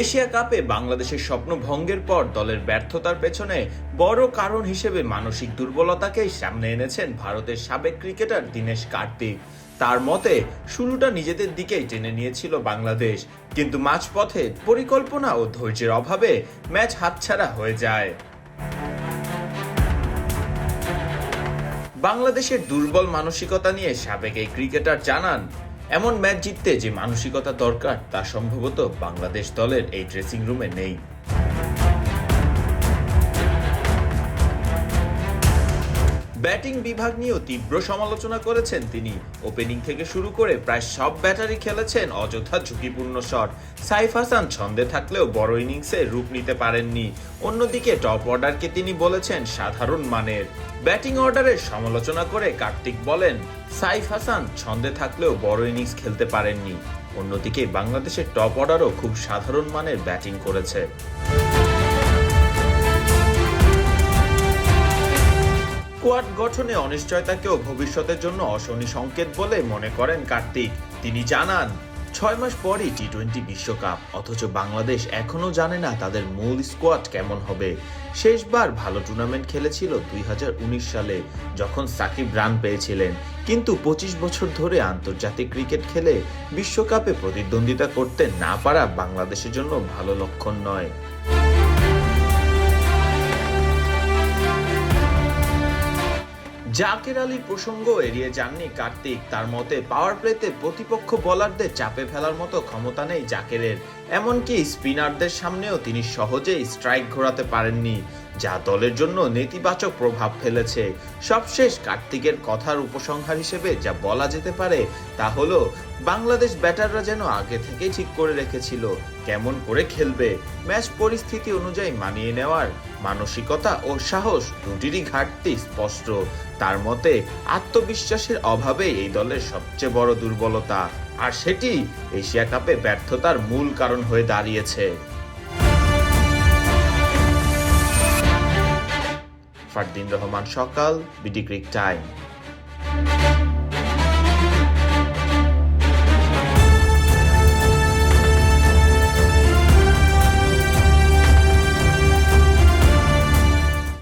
Asia কাপে বাংলাদেশের স্বপ্ন ভঙ্গের পর দলের ব্যর্থতার পেছনে বড় কারণ হিসেবে মানসিক দুর্বলতাকেই সামনে এনেছেন ভারতের সাবেক ক্রিকেটার দীনেশ কার্তিক। তার মতে, শুরুটা নিজেদের দিকেই টেনে নিয়েছিল বাংলাদেশ, কিন্তু মাঝপথে পরিকল্পনা ও ধৈর্যের অভাবে ম্যাচ হাতছাড়া হয়ে যায়। বাংলাদেশের দুর্বল মানসিকতা নিয়ে সাবেক এই ক্রিকেটার জানান এমন ম্যাচ জিততে যে মানসিকতা দরকার তা সম্ভবত বাংলাদেশ দলের এই ড্রেসিং রুমে নেই। ব্যাটিং বিভাগ নিয়েও তীব্র সমালোচনা করেছেন তিনি। ওপেনিং থেকে শুরু করে প্রায় সব ব্যাটারি খেলেছেন অযথা ঝুঁকিপূর্ণ শট। সাইফ হাসান ছন্দে থাকলেও বড় ইনিংসে রূপ নিতে পারেননি। অন্যদিকে টপ অর্ডারকে তিনি বলেছেন সাধারণ মানের। ব্যাটিং অর্ডারের সমালোচনা করে কার্তিক বলেন, সাইফ হাসান ছন্দে থাকলেও বড় ইনিংস খেলতে পারেননি। অন্যদিকে বাংলাদেশের টপ অর্ডারও খুব সাধারণ মানের ব্যাটিং করেছে। স্কোয়াড গঠনে অনিশ্চয়তাকেও ভবিষ্যতের জন্য অশনি সংকেত বলে মনে করেন কার্তিক। তিনি জানান, ছয় মাস পরই টি টোয়েন্টি বিশ্বকাপ, অথচ বাংলাদেশ এখনও জানে না তাদের মূল স্কোয়াড কেমন হবে। শেষবার ভালো টুর্নামেন্ট খেলেছিল দুই হাজার উনিশ সালে, যখন সাকিব রান পেয়েছিলেন। কিন্তু পঁচিশ বছর ধরে আন্তর্জাতিক ক্রিকেট খেলে বিশ্বকাপে প্রতিদ্বন্দ্বিতা করতে না পারা বাংলাদেশের জন্য ভালো লক্ষণ নয়। জাকের আলীর প্রসঙ্গ এড়িয়ে যাননি কার্তিক। তার মতে পাওয়ার প্লেতে প্রতিপক্ষ বলারদের চাপে ফেলার মতো ক্ষমতা নেই জাকেরের। এমনকি স্পিনারদের সামনেও তিনি সহজেই স্ট্রাইক ঘোরাতে পারেননি। যা দলের জন্য নেতিবাচক প্রভাব ফেলেছে। সবশেষ কার্তিকের কথার উপসংহার হিসেবে যা বলা যেতে পারে তা হলো, বাংলাদেশ ব্যাটাররা যেন আগে থেকেই ঠিক করে রেখেছিল কেমন করে খেলবে। ম্যাচ পরিস্থিতি অনুযায়ী মানিয়ে নেওয়ার মানসিকতা ও সাহস দুটিরই ঘাটতি স্পষ্ট। তার মতে, আত্মবিশ্বাসের অভাবে এই দলের সবচেয়ে বড় দুর্বলতা। আর সেটি এশিয়া কাপে ব্যর্থতার মূল কারণ হয়ে দাঁড়িয়েছে। ফারদিন রহমান সকাল বিডি ক্রিক টাইম।